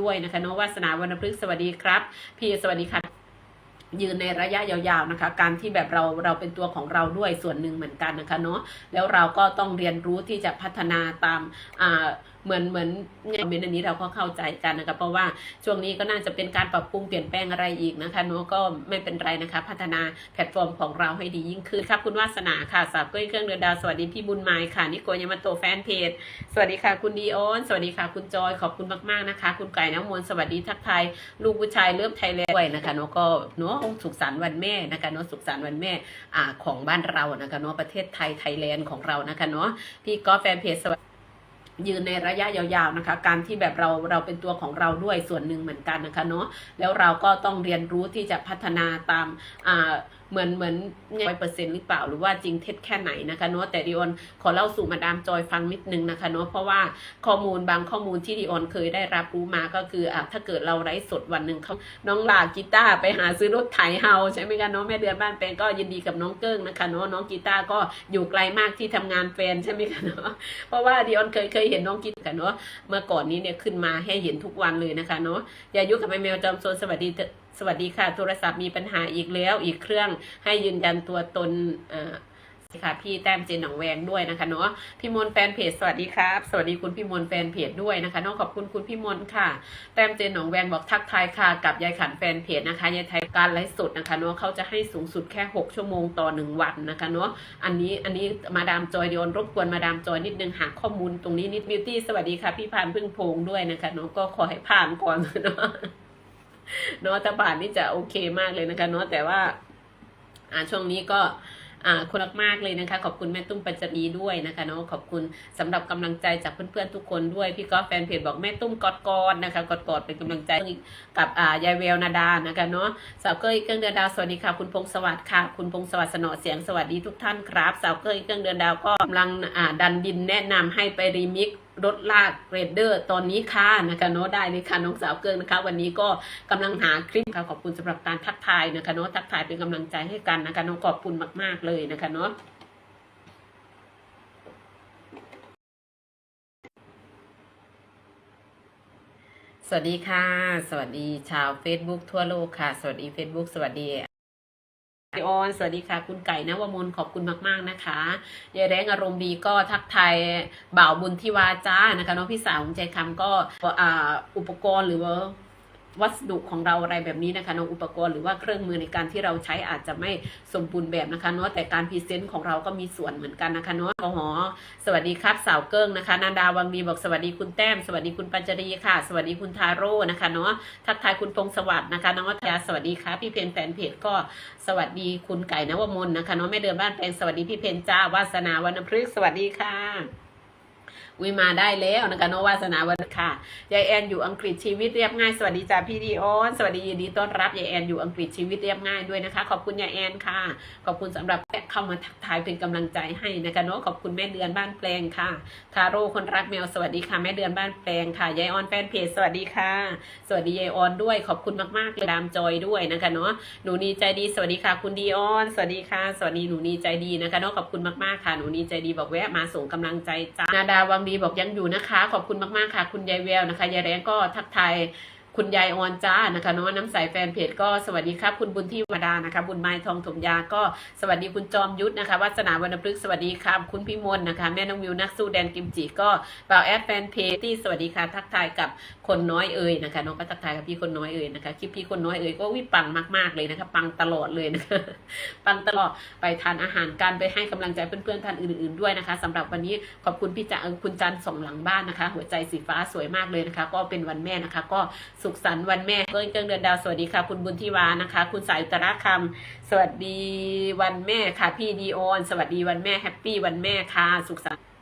ด้วยนะคะน้องวาสนาวรรณพฤกษ์สวัสดีครับ พี่สวัสดีค่ะยืนในระยะยาวๆนะคะ การที่แบบเราเราเป็นตัวของเราด้วยส่วนหนึ่งเหมือนกันนะคะเนาะแล้วเราก็ต้องเรียนรู้ที่จะพัฒนาตามอ่า เหมือนเหมือนเนี่ยเมนต์อันนี้เราก็เข้าใจกันนะคะเพราะว่าช่วงนี้ก็น่าจะเป็นการปรับปรุงเปลี่ยนแปลงอะไรอีกนะคะเนาะก็ไม่เป็นไรนะคะ พัฒนาแพลตฟอร์มของเราให้ดียิ่งขึ้นครับคุณวาสนาค่ะสาวก้อยเครื่องเดือนดาวสวัสดีพี่บุญไม้ค่ะนิโกยามาโตแฟนเพจสวัสดีค่ะคุณดีโอนสวัสดีค่ะคุณจอยขอบคุณมากๆนะคะ คุณไก่น้ำมนต์สวัสดีทักทายลูกผู้ชายเริ่มไทยแลนด์ด้วยนะคะเนาะก็เนาะสุขสันต์วันแม่นะคะเนาะสุขสันต์วันแม่อ่าของบ้านเรานะคะเนาะประเทศไทยไทยแลนด์ของเรานะคะเนาะพี่ก็แฟนเพจสวัส ยืนในระยะยาวๆนะคะ การที่แบบเราเราเป็นตัวของเราด้วยส่วนหนึ่งเหมือนกันนะคะเนาะแล้วเราก็ต้องเรียนรู้ที่จะพัฒนาตามอ่า เหมือนเหมือนร้อยเปอร์เซ็นต์หรือเปล่าหรือว่าจริงเท็จแค่ไหนนะคะเนาะแต่ดิออนขอเล่าสู่มาดามจอยฟังนิดนึงนะคะเนาะเพราะว่าข้อมูลบางข้อมูลที่ดิออนเคยได้รับรู้มาก็คืออะถ้าเกิดเราไร้สดวันหนึ่งเขาน้องลากีตาร์ไปหาซื้อรถไถเฮาใช่ไหมคะเนาะแม่เดือนบ้านแปลงก็ยินดีกับน้องเกิ้งนะคะเนาะน้องกีตาร์ก็อยู่ไกลมากที่ทำงานแฟนใช่ไหมคะเนาะเพราะว่าดิออนเคยเคยเห็นน้องกีตาร์เนาะเมื่อก่อนนี้เนี่ยขึ้นมาให้เห็นทุกวันเลยนะคะเนาะยายุกับแม่แมวจอมโซนสวัสดีเถอะ สวัสดีค่ะ โทรศัพท์มีปัญหาอีกแล้ว อีกเครื่องให้ยืนยันตัวตนค่ะพี่แต้มเจนหนองแวงด้วยนะคะเนาะพี่มนแฟนเพจสวัสดีครับ สวัสดีคุณพี่มนแฟนเพจด้วยนะคะเนาะขอบคุณคุณพี่มนค่ะ แต้มเจนหนองแวงบอกทักทายค่ะกับยายขันแฟนเพจนะคะยายไทยการไลฟ์สดนะคะเนาะเขาจะให้สูงสุดแค่ 6 ชั่วโมงต่อ 1 วันนะคะเนาะอันนี้อันนี้มาดามจอยเดียนรบกวนมาดามจอยนิดนึงหาข้อมูลตรงนี้นิดบิวตี้สวัสดีค่ะพี่พานพึ่งพงด้วยนะคะเนาะก็ขอให้ผ่านก่อนเนาะ เนาะถ้าผ่านนี่จะโอเคมากเลยนะคะเนาะแต่ว่าอ่าช่วงนี้ก็อ่าคนรักมากเลยนะคะ ขอบคุณแม่ตุ้มปัจจรีด้วยนะคะเนาะขอบคุณสำหรับกำลังใจจากเพื่อนๆทุกคนด้วยพี่ก็แฟนเพจบอกแม่ตุ้มกอดกอดนะคะกอดกอดเป็นกำลังใจกับอ่ายายแววนาดานะคะเนาะสาวเกยเครื่องเดือนดาวสวัสดีค่ะคุณพงศวัสดิ์ค่ะ คุณพงศวัสดิ์สนอเสียงสวัสดีทุกท่านครับ สาวเกยเครื่องเดือนดาวก็กำลังอ่าดันดินแนะนำให้ไปรีมิกซ์ รถลากเรดเดอร์ตอนนี้ค่ะนะคะเนาะได้เลยค่ะน้องสาวเกิงนะคะ วันนี้ก็กำลังหาคลิปค่ะขอบคุณสำหรับการทักทายนะคะเนาะทักทายเป็นกำลังใจให้กันนะคะเนาะขอบคุณมาก ๆเลยนะคะเนาะสวัสดีค่ะ สวัสดีชาว Facebook ทั่วโลกค่ะ สวัสดี Facebook สวัสดี ไอออนสวัสดีค่ะ คุณไก่นะวมนขอบคุณมาก ๆ นะคะยายแรงอารมณ์ดีก็ทักทายบ่าวบุญทิวาจ้านะคะน้องพี่สาวของใจคำก็ออุปกรณ์หรือว่า วัสดุของเราอะไรแบบนี้นะคะน้องอุปกรณ์หรือว่าเครื่องมือในการที่เราใช้อาจจะไม่สมบูรณ์แบบนะคะเนาะแต่การพรีเซนต์ของเราก็มีส่วนเหมือนกันนะคะเนาะหอสวัสดีครับสาวเกิ้งนะคะนันดาวังดีบอกสวัสดีคุณแต้ม สวัสดีคุณปัญจรีค่ะ สวัสดีคุณทาโร่นะคะเนาะทักทายคุณพงศวัสดิ์นะคะน้องวัฒยาสวัสดีค่ะพี่เพนแฟนเพจก็สวัสดีคุณไก่นวมนนะคะเนาะแม่เดือนบ้านแปลงสวัสดีพี่เพนจ้าวาสนาวรรณพฤกษ์สวัสดีค่ะ วิมาได้แล้วนะคะโนวาสนาวันค่ะยายแอนอยู่อังกฤษชีวิตเรียบง่ายสวัสดีจ้าพี่ดีออนสวัสดียินดีต้อนรับยายแอนอยู่อังกฤษชีวิตเรียบง่ายด้วยนะคะ ขอบคุณยายแอนค่ะ ขอบคุณสำหรับเข้ามาทักทายเป็นกำลังใจให้นะคะเนาะขอบคุณแม่เดือนบ้านแปลงค่ะทาโร่คนรักแมวสวัสดีค่ะแม่เดือนบ้านแปลงค่ะยายออนแฟนเพจสวัสดีค่ะ สวัสดียายออนด้วยขอบคุณมากๆเลยดามจอยด้วยนะคะเนาะหนูนีใจดีสวัสดีค่ะ คุณดีออนสวัสดีค่ะ สวัสดีหนูนีใจดีนะคะเนาะขอบคุณมากๆค่ะหนูนีใจดีบอกแวะมาส่งกำลังใจจ้านาดาวังดีบอกยังอยู่นะคะ ขอบคุณมากๆค่ะ คุณยายแววนะคะยายแรงก็ทักทาย คุณยายออนจ้านะคะน้องน้ำใสแฟนเพจก็สวัสดีครับ คุณบุญที่วดานะคะ บุญไม้ทองถมยาก็สวัสดีคุณจอมยุทธนะคะวัฒนาวรรณพฤกษ์สวัสดีครับคุณพิมลนะคะแม่น้องวิวนักสู้แดนกิมจิก็บ่าวแอดแฟนเพจที่สวัสดีค่ะทักทายกับคนน้อยเอ่ยนะคะน้องก็ทักทายกับพี่คนน้อยเอ่ยนะคะคลิปพี่คนน้อยเอ่ยก็วิปังมากๆเลยนะคะปังตลอดเลยนะคะปังตลอดไปทานอาหารกันไปให้กำลังใจเพื่อนๆท่านอื่น ๆด้วยนะคะสำหรับวันนี้ขอบคุณพี่จันคุณจันส่งหลังบ้านนะคะ หัวใจสีฟ้าสวยมากเลยนะคะ ก็เป็นวันแม่นะคะ ก็สุขสันต์วันแม่เกินเกินเดือนดาวสวัสดีค่ะ คุณบุญทิวานะคะ คุณสายอุตราคำสวัสดีวันแม่ค่ะพี่ดีโอนสวัสดีวันแม่แฮปปี้วันแม่ค่ะ สุขสันต์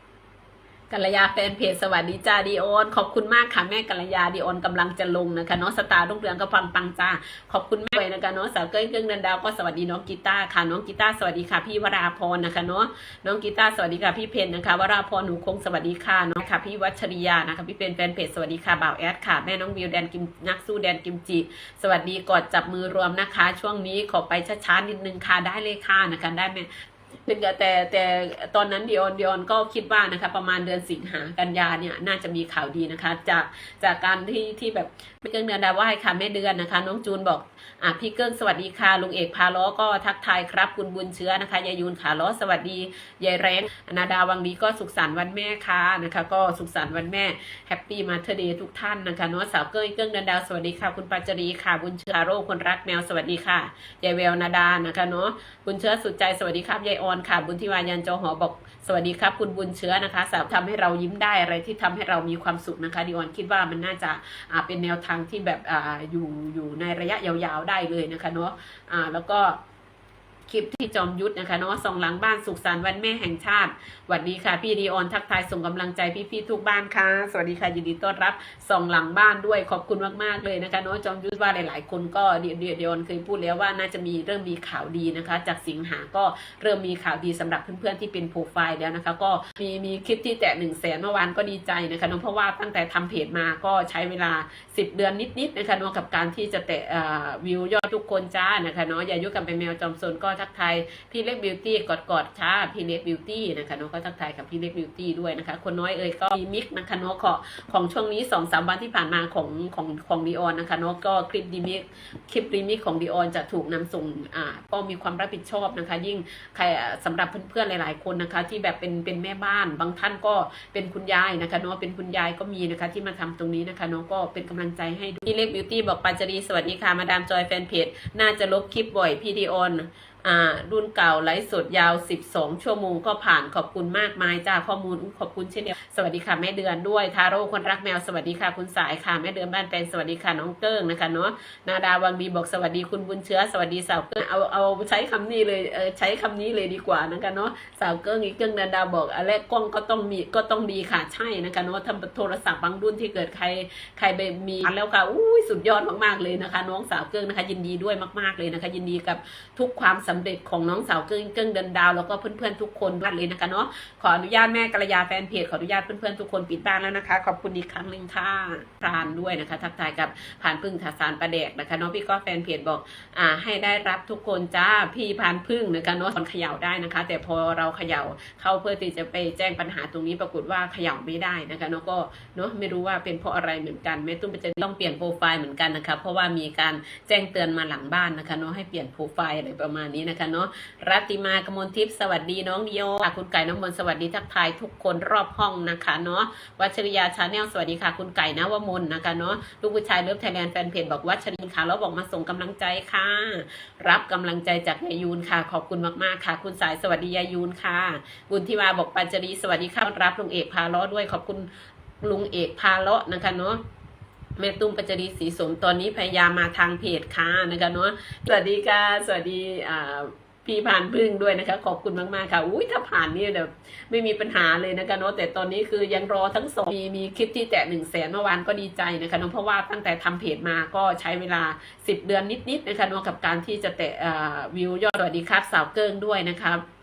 กัลยาแฟนเพจสวัสดีจ้าดีโอนขอบคุณมากค่ะแม่กัลยาดีโอนกำลังจะลงนะคะเนาะสตาร์รุ่งเรืองก็ปังปังจ้าขอบคุณแม่เลยนะคะเนาะสาวเก้ยเครื่องเดินดาวก็สวัสดีน้องกีตาร์ค่ะน้องกีตาร์สวัสดีค่ะพี่วราพรนะคะเนาะน้องกีตาร์สวัสดีค่ะพี่เพนนะคะวราพรหนูคงสวัสดีค่ะน้องค่ะพี่วัชริยานะคะพี่เพนแฟนเพจสวัสดีค่ะบ่าวแอดค่ะแม่น้องวิวแดนกิมนักสู้แดนกิมจิ สวัสดีกอดจับมือรวมนะคะ ช่วงนี้ขอไปช้าๆนิดนึงค่ะได้เลยค่ะนะคะได้ไหม เป็นแต่แต่แต่ตอนนั้นดิออนดิออนก็คิดว่านะคะ ประมาณเดือนสิงหากันยาเนี่ยน่าจะมีข่าวดีนะคะ จากจากการที่ที่แบบไม่เกินเดือนดาวไหวค่ะแม่เดือนนะคะ น้องจูนบอกอะพี่เกิ้งสวัสดีค่ะลุงเอกพาล้อก็ทักทายครับ คุณบุญเชื้อนะคะยายยูนขาล้อสวัสดียายแรงนาดาวังดีก็สุขสันต์วันแม่ค่ะนะคะ ก็สุขสันต์วันแม่แฮปปี้มาเธอเดย์ทุกท่านนะคะเนาะสาวเกิ้งเกิ้งเดือนดาวสวัสดีค่ะ คุณปัจจรีค่ะบุญเชื้อโรคนรักแมวสวัสดีค่ะยายแววนาดานะคะเนาะบุญเชื้อสุดใจสวัสดีครับยายออนค่ะบุญทิวายันจอหอบอก สวัสดีครับ คุณบุญเชื้อนะคะสาวทำให้เรายิ้มได้อะไรที่ทำให้เรามีความสุขนะคะดิออนคิดว่ามันน่าจะาเป็นแนวทางที่แบบออยู่อยู่ในระยะยาวๆได้เลยนะคะเนาะะแล้วก็ คลิปที่จอมยุทธนะคะเนาะส่องหลังบ้านสุขสันต์วันแม่แห่งชาติสวัสดีค่ะ พี่ดีออนทักทายส่งกำลังใจพี่ๆทุกบ้านค่ะ สวัสดีค่ะยินดีต้อนรับส่องหลังบ้านด้วยขอบคุณมากๆเลยนะคะเนาะจอมยุทธว่าหลาย ๆ คนก็เดียวเดียวเดียวเคยพูดแล้วว่าน่าจะมีเริ่มมีข่าวดีนะคะ จากสิงหาก็เริ่มมีข่าวดีสำหรับเพื่อนๆที่เป็นโปรไฟล์แล้วนะคะ ก็มีมีคลิปที่แตะหนึ่งแสนเมื่อวานก็ดีใจนะคะเนาะเพราะว่าตั้งแต่ทำเพจมาก็ใช้เวลา 10 เดือนนิดๆนะคะเนาะกับการที่จะแตะวิวยอดทุกคนจ้านะคะเนาะอย่ายุ่งกันเป็นแมวจอมซนก็ทักทายพี่เล็กบิวตี้กอดกอดๆค่ะพี่เล็กบิวตี้นะคะเนาะก็ทักทายกับพี่เล็กบิวตี้ด้วยนะคะ คนน้อยเอ่ยก็มีมิกนะคะเนาะของของช่วงนี้2อสาวันที่ผ่านมาของของของดีออนนะคะเนาะก็คลิปดีมิกคลิปรีมิกของดีออนจะถูกนำส่งอ่าก็มีความรับผิดชอบนะคะ ยิ่งใครอ่าหรับเพื่อนๆหลาย ๆ คนนะคะ ที่แบบเป็นเป็นแม่บ้าน บางท่านก็เป็นคุณยายนะคะเนาะเป็นคุณยายก็มีนะคะที่มาทำตรงนี้นะคะเนาะก็เป็นกำลังใจให้พี่เล็กบิวตี้บอกปาจารีสวัสดีค่ะมาดามจอยแฟนเพจน่าจะลบคลิปบ่อยพี่ดีออน อ่ารุ่นเก่าไลฟ์สดยาว 12 ชั่วโมงก็ผ่านขอบคุณมากมายจ้าข้อมูลขอบคุณเช่นเดียวสวัสดีค่ะแม่เดือนด้วยทาโร่คนรักแมวสวัสดีค่ะคุณสายค่ะแม่เดือนบ้านแปลงสวัสดีค่ะน้องเกิ้งนะคะเนาะนาดาวังดีบอกสวัสดีคุณบุญเชื้อสวัสดีสาวเกิ้งเอาเอาใช้คำนี้เลยเออใช้คำนี้เลยดีกว่านะคะเนาะสาวเกิ้งอีกเกิ้งนาดาบอกอะไรกล้องก็ต้องมีก็ต้องดีค่ะใช่นะคะเนาะทำโทรศัพท์บางรุ่นที่เกิดใครใครไปมีแล้วค่ะอุ้ยสุดยอดมากๆเลยนะคะ น้องสาวเกิ้งนะคะ ยินดีด้วยมาก ๆเลยนะคะ ยินดีกับทุกความสำเร็จของน้องสาวเกิ้งเกิ้งเดินดาวแล้วก็เพื่อนๆทุกคนบ้านเลยนะคะเนาะขออนุญาตแม่กัลยาแฟนเพจขออนุญาตเพื่อนๆทุกคนปิดบ้านแล้วนะคะ ขอบคุณอีกครั้งหนึ่งค่ะพรานด้วยนะคะ ทักทายกับผ่านพึ่งทาสารประแดกนะคะเนาะพี่ก็แฟนเพจบอกอ่าให้ได้รับทุกคนจ้าพี่พานพึ่งนะคะเนาะตอนเขย่าได้นะคะ แต่พอเราเขย่าเข้าเพื่อที่จะไปแจ้งปัญหาตรงนี้ปรากฏว่าเขย่าไม่ได้นะคะเนาะก็เนาะไม่รู้ว่าเป็นเพราะอะไรเหมือนกันแม่ตุ้มจะต้องเปลี่ยนโปรไฟล์เหมือนกันนะคะเพราะว่ามีการแจ้งเตือนมาหลังบ้านนะคะเนาะให้เปลี่ยนโปรไฟล์อะไรประมาณนี้นะคะเนาะรัติมากมลทิพย์สวัสดีน้องดิโอค่ะคุณไก่น้ำมนต์สวัสดีทักทายทุกคนรอบห้องนะคะเนาะวัชริยาชาแนลสวัสดีค่ะ คุณไก่นะวมนนะคะเนาะลูกผู้ชายเลิฟไทยแลนด์แฟนเพจบอกวัชรินค่ะแล้วบอกมาส่งกำลังใจค่ะ รับกำลังใจจากยายูนค่ะ ขอบคุณมากๆค่ะ คุณสายสวัสดียายูนค่ะ บุญทิวาบอกปัญจรีสวัสดีค่ะรับลุงเอกพาล้อด้วยขอบคุณลุงเอกพาเลาะนะคะเนาะ แม่ตุ้มปัจจรีสีสมตอนนี้พยายามมาทางเพจค่ะนะคะเนาะสวัสดีค่ะ สวัสดีอ่าพี่ผ่านพึ่งด้วยนะคะ ขอบคุณมากๆค่ะอุ้ยถ้าผ่านนี่แบบไม่มีปัญหาเลยนะคะเนาะแต่ตอนนี้คือยังรอทั้งสองมีมีคลิปที่แตะหนึ่งแสนเมื่อวานก็ดีใจนะคะเนาะเพราะว่าตั้งแต่ทำเพจมาก็ใช้เวลา 10 เดือนนิดๆนะคะเนาะกับการที่จะแตะวิวยอดสวัสดีครับสาวเกิ้งด้วยนะคะอ่า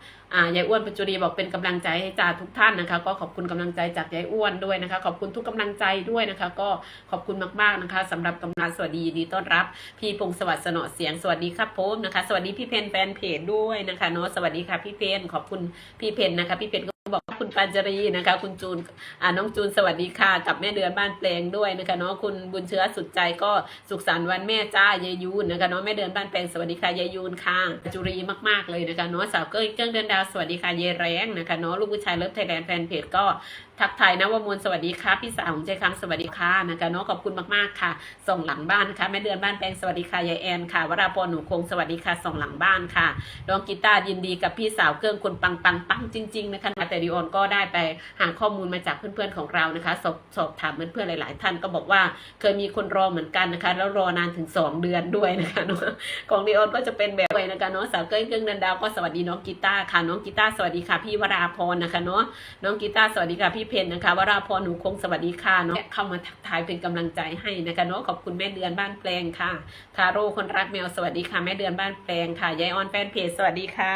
ยายอ้วนปัจจุรีบอกเป็นกำลังใจให้จ่าทุกท่านนะคะ ก็ขอบคุณกำลังใจจากยายอ้วนด้วยนะคะ ขอบคุณทุกกำลังใจด้วยนะคะ ก็ขอบคุณมากๆนะคะสำหรับกำลังสวัสดีดีต้อนรับ พี่พงศวัสดิ์สนอเสียงสวัสดีครับผมนะคะ สวัสดีพี่เพนแฟนเพจด้วยนะคะเนาะสวัสดีค่ะพี่เพนขอบคุณพี่เพนนะคะพี่เพนบอกคุณปัญจรีนะคะ คุณจูนอ่าน้องจูนสวัสดีค่ะ กับแม่เดือนบ้านแปลงด้วยนะคะเนาะคุณบุญเชื้อสุดใจก็สุขสันต์วันแม่จ้ายายยูนนะคะเนาะแม่เดือนบ้านแปลงสวัสดีค่ะยายยูนค่ะจุรีมากๆเลยนะคะเนาะสาวเก้ยเกิ้งเดือนดาวสวัสดีค่ะเยแรงนะคะเนาะลูกผู้ชายเลิฟไทยแลนด์แฟนเพจก็ ทักทายนะว่ามวลสวัสดีค่ะพี่สาวของใจคำสวัสดีค่ะนะคะเนาะขอบคุณมากๆค่ะ ส่งหลังบ้านค่ะแม่เดือนบ้านแปลงสวัสดีค่ะยายแอนค่ะวราพรหนูคงสวัสดีค่ะส่งหลังบ้านค่ะน้องกีตาร์ยินดีกับพี่สาวเกิ้งคนปังปังปังจริงๆนะคะแต่ดิออนก็ได้ไปหาข้อมูลมาจากเพื่อนๆของเรานะคะสอบสอบถามเพื่อนๆหลาย ๆ ท่านก็บอกว่าเคยมีคนรอเหมือนกันนะคะ แล้วรอนานถึง 2 เดือนด้วยนะคะเนาะของดิออนก็จะเป็นแบบนี้นะคะเนาะสาวเกิ้งเกิ้งดินดาวก็สวัสดีน้องกีตาร์ค่ะน้องกีตาร์สวัสดีค่ะพี่วราพรนะคะเนาะน้องกีตาร์สวัสดีค่ะพี่เพนนะคะวราพรหนูคงสวัสดีค่ะเนาะเข้ามาทักทายเป็นกำลังใจให้นะคะเนาะขอบคุณแม่เดือนบ้านแปลงค่ะคาโร่คนรักแมวสวัสดีค่ะแม่เดือนบ้านแปลงค่ะยายออนแฟนเพจสวัสดีค่ะ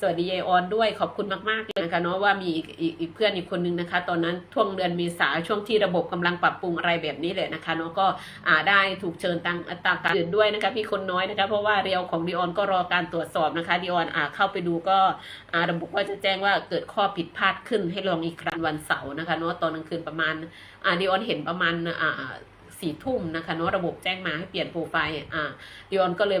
สวัสดียายออนด้วยขอบคุณมากๆเลยนะคะเนาะว่ามีอีกอีกเพื่อนอีกคนนึงนะคะ ตอนนั้นช่วงเดือนเมษาช่วงที่ระบบกำลังปรับปรุงอะไรแบบนี้แหละนะคะเนาะก็อ่าได้ถูกเชิญตังต่างการอื่นด้วยนะคะพี่คนน้อยนะคะเพราะว่าเรียวของดิออนก็รอการตรวจสอบนะคะดิออนอ่าเข้าไปดูก็อ่าระบบก็จะแจ้งว่าเกิดข้อผิดพลาดขึ้นให้ลองอีกครั้งวันเสาร์นะคะเนาะตอนกลางคืนประมาณอ่าดิออนเห็นประมาณอ่าสี่ทุ่มนะคะเนาะระบบแจ้งมาให้เปลี่ยนโปรไฟล์อ่าดิออนก็เลยแบบ